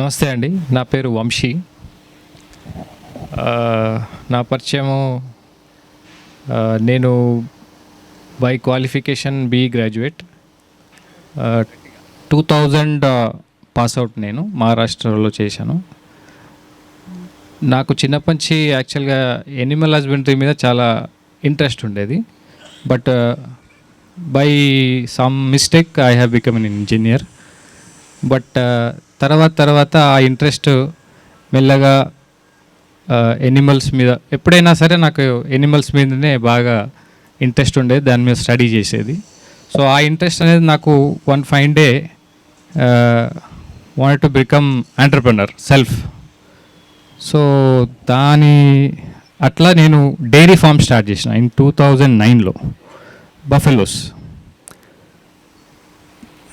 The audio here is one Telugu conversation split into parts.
నమస్తే అండి. నా పేరు వంశీ. నా పరిచయము నేను by qualification B graduate. Two thousand pass out నేను మహారాష్ట్రలో చేశాను. నాకు చిన్నప్పటి నుంచి యాక్చువల్గా ఎనిమల్ హస్బెండరీ మీద చాలా ఇంట్రెస్ట్ ఉండేది. But by some mistake I have become in engineer. But తర్వాత తర్వాత ఆ ఇంట్రెస్ట్ మెల్లగా ఎనిమల్స్ మీద ఎప్పుడైనా సరే నాకు ఎనిమల్స్ మీదనే బాగా ఇంట్రెస్ట్ ఉండేది దాని మీద స్టడీ చేసేది. సో ఆ ఇంట్రెస్ట్ అనేది నాకు one fine day want to become entrepreneur self so దాని అట్లా నేను డైరీ ఫామ్ స్టార్ట్ చేసిన ఇన్ టూ థౌజండ్ నైన్లో బఫెలోస్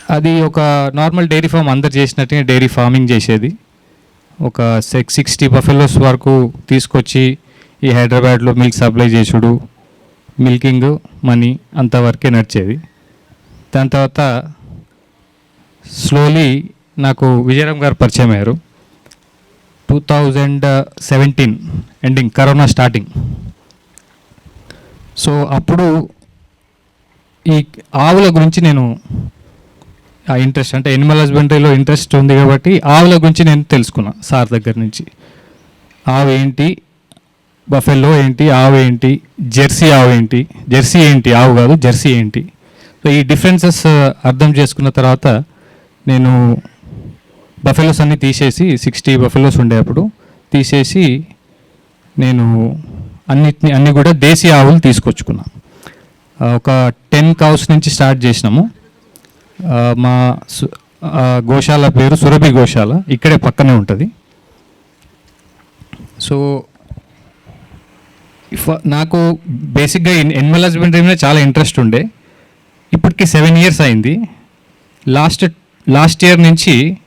అది ఒక నార్మల్ డైరీ ఫామ్ అందరు చేసినట్టుగా డైరీ ఫార్మింగ్ చేసేది. ఒక సిక్స్ సిక్స్టీ బఫెలోస్ వరకు తీసుకొచ్చి ఈ హైదరాబాద్లో మిల్క్ సప్లై చేసుడు మిల్కింగ్ మనీ అంతవరకే నడిచేది. దాని తర్వాత స్లోలీ నాకు విజయరామ్ గారు పరిచయం అయ్యారు. Two thousand seventeen ending corona starting so అప్పుడు ఈ ఆవుల గురించి నేను ఆ ఇంట్రెస్ట్ అంటే ఎనిమల్ హస్బెండరీలో ఇంట్రెస్ట్ ఉంది కాబట్టి ఆవుల గురించి నేను తెలుసుకున్నా సార్ దగ్గర నుంచి. ఆవు ఏంటి? బఫెల్లో ఏంటి? ఆవు ఏంటి? జెర్సీ ఆవు ఏంటి? జెర్సీ ఏంటి? ఆవు కాదు జెర్సీ ఏంటి? సో ఈ డిఫరెన్సెస్ అర్థం చేసుకున్న తర్వాత నేను బఫెలోస్ అన్నీ తీసేసి సిక్స్టీ బఫెలోస్ ఉండే అప్పుడు తీసేసి నేను అన్నిటిని అన్నీ కూడా దేశీ ఆవులు తీసుకొచ్చుకున్నాను ఒక టెన్ కౌస్ నుంచి స్టార్ట్ చేసినాము. మా సు- గోశాల పేరు సురభి గోశాల ఇక్కడే పక్కనే ఉంటుంది. సో ఇఫ్- నాకు బేసిక్గా ఎనిమల్ హస్బెండరీ మీద చాలా ఇంట్రెస్ట్ ఉండే. ఇప్పటికి సెవెన్ ఇయర్స్ అయింది. లాస్ట్ లాస్ట్ ఇయర్ నుంచి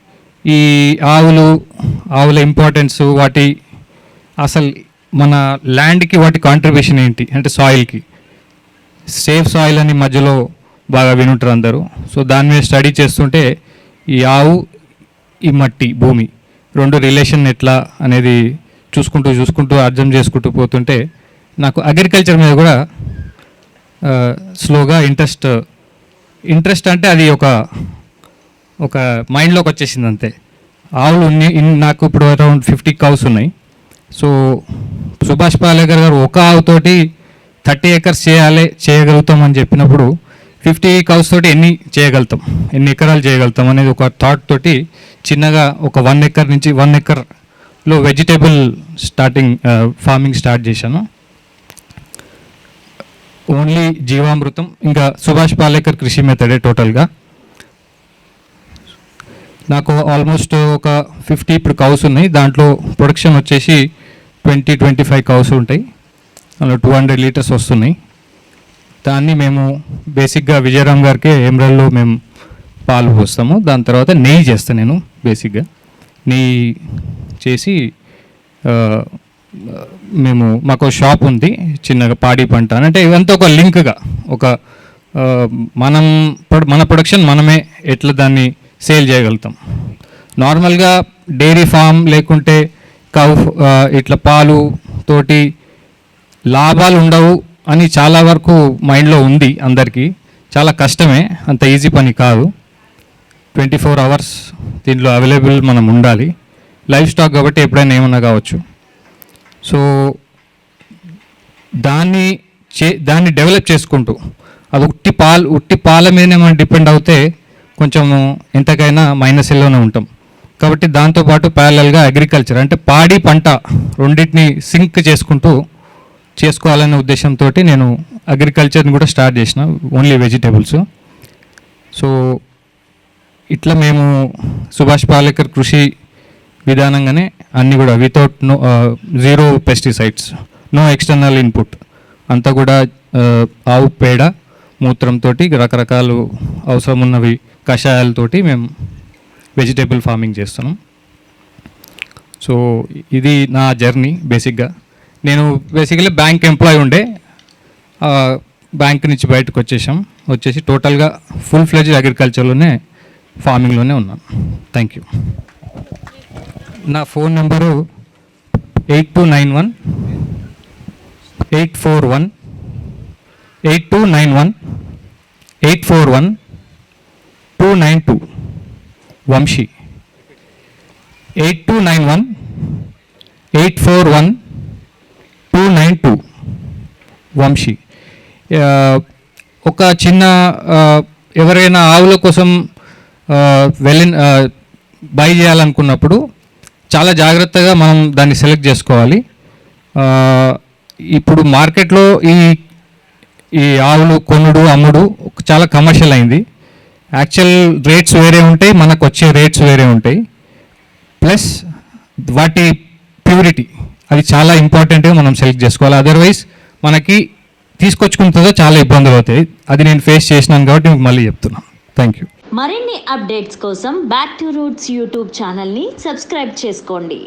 ఈ ఆవులు ఆవుల ఇంపార్టెన్స్ వాటి అసలు మన ల్యాండ్కి వాటి కాంట్రిబ్యూషన్ ఏంటి? అంటే సాయిల్కి సేఫ్ సాయిల్ అని మధ్యలో బాగా వినుంటారు అందరూ. సో దాని మీద స్టడీ చేస్తుంటే ఈ ఆవు ఈ మట్టి భూమి రెండు రిలేషన్ ఎట్లా అనేది చూసుకుంటూ చూసుకుంటూ అర్థం చేసుకుంటూ పోతుంటే నాకు అగ్రికల్చర్ మీద కూడా స్లోగా ఇంట్రెస్ట్ ఇంట్రెస్ట్ అంటే అది ఒక ఒక మైండ్లోకి వచ్చేసింది అంతే. ఆవులు ఇన్- నాకు ఇప్పుడు అరౌండ్ ఫిఫ్టీ కౌస్ ఉన్నాయి. సో సుభాష్ పాలేకర్ గారు ఒక ఆవుతోటి థర్టీ ఏకర్స్ చేయాలి చేయగలుగుతాం అని చెప్పినప్పుడు ఫిఫ్టీ కౌస్ తోటి ఎన్ని చేయగలుగుతాం? ఎన్ని ఎకరాలు చేయగలుగుతాం అనేది ఒక థాట్ తోటి చిన్నగా ఒక వన్ ఎకర్ నుంచి వన్ ఎకర్లో వెజిటేబుల్ స్టార్టింగ్ ఫార్మింగ్ స్టార్ట్ చేశాను. ఓన్లీ జీవామృతం ఇంకా సుభాష్ పాలేకర్ కృషి మెథడే టోటల్గా నాకు ఆల్మోస్ట్ ఒక ఫిఫ్టీ ఇప్పుడు కౌస్ ఉన్నాయి. దాంట్లో ప్రొడక్షన్ వచ్చేసి ట్వంటీ ట్వంటీ ఫైవ్ కౌస్ ఉంటాయి. అందులో టూ హండ్రెడ్ లీటర్స్ వస్తున్నాయి. దాన్ని మేము బేసిక్గా విజయరామ్ గారికి ఎమ్రల్లో మేము పాలు పోస్తాము. దాని తర్వాత నెయ్యి చేస్తాను నేను బేసిక్గా. నెయ్యి చేసి మేము మాకు షాప్ ఉంది చిన్నగా పాడి పంట అని. అంటే ఇవంతా ఒక లింక్గా ఒక మనం మన ప్రొడక్షన్ మనమే ఎట్లా దాన్ని సేల్ చేయగలుగుతాం. నార్మల్గా డైరీ ఫామ్ లేకుంటే కౌ ఇట్లా పాలు తోటి లాభాలు ఉండవు. అని చాలా వరకు మైండ్లో ఉంది అందరికీ. చాలా కష్టమే అంత ఈజీ పని కాదు. ట్వంటీ ఫోర్ అవర్స్ దీంట్లో అవైలబుల్ మనం ఉండాలి. లైఫ్ స్టాక్ కాబట్టి ఎప్పుడైనా ఏమన్నా కావచ్చు. సో దాన్ని చే దాన్ని డెవలప్ చేసుకుంటూ అది ఉట్టి పాలు ఉట్టి పాల మీదనే మనం డిపెండ్ అవుతే కొంచెం ఎంతకైనా మైనస్లోనే ఉంటాం. కాబట్టి దాంతోపాటు ప్యారలల్గా అగ్రికల్చర్ అంటే పాడి పంట రెండింటిని సింక్ చేసుకుంటూ చేసుకోవాలనే ఉద్దేశంతో నేను అగ్రికల్చర్ని కూడా స్టార్ట్ చేసిన ఓన్లీ వెజిటేబుల్స్. సో ఇట్లా మేము సుభాష్ పాలేకర్ కృషి విధానంగానే అన్నీ కూడా without no zero pesticides no external input అంతా కూడా uh, ఆవు పేడ మూత్రంతో రకరకాలు అవసరం ఉన్నవి కషాయాలతోటి మేము వెజిటేబుల్ ఫార్మింగ్ చేస్తున్నాం. సో ఇది నా జర్నీ బేసిక్గా. నేను బేసికలీ బ్యాంక్ ఎంప్లాయ్ ఉండే. బ్యాంక్ నుంచి బయటకు వచ్చేసాం వచ్చేసి టోటల్గా ఫుల్ ఫ్లెజ్ అగ్రికల్చర్లోనే ఫార్మింగ్లోనే ఉన్నాను థ్యాంక్ యూ నా phone number eight two nine one eight four one eight two nine one eight four one two nine two Vamshi eight two nine one eight four one two nine two. Vamshi. ఒక చిన్న ఎవరైనా ఆవుల కోసం వెళ్ళిన బై చేయాలనుకున్నప్పుడు చాలా జాగ్రత్తగా మనం దాన్ని సెలెక్ట్ చేసుకోవాలి. ఇప్పుడు మార్కెట్లో ఈ ఈ ఆవులు కొనుడు అమ్ముడు చాలా కమర్షియల్ అయింది. యాక్చువల్ రేట్స్ వేరే ఉంటాయి మనకు వచ్చే రేట్స్ వేరే ఉంటాయి. ప్లస్ వాటి ప్యూరిటీ. అది చాలా ఇంపార్టెంట్గా మనం సెలెక్ట్ చేసుకోవాలి. అదర్వైజ్ మనకి తీసుకొచ్చుకుంటుందో చాలా ఇబ్బందులు అవుతాయి. అది నేను ఫేస్ చేసినాను కాబట్టి మీకు మళ్ళీ చెప్తున్నాను థ్యాంక్ యూ మరిన్ని అప్డేట్స్ కోసం బ్యాక్ టు రూట్స్ యూట్యూబ్ ఛానల్ని సబ్స్క్రైబ్ చేసుకోండి.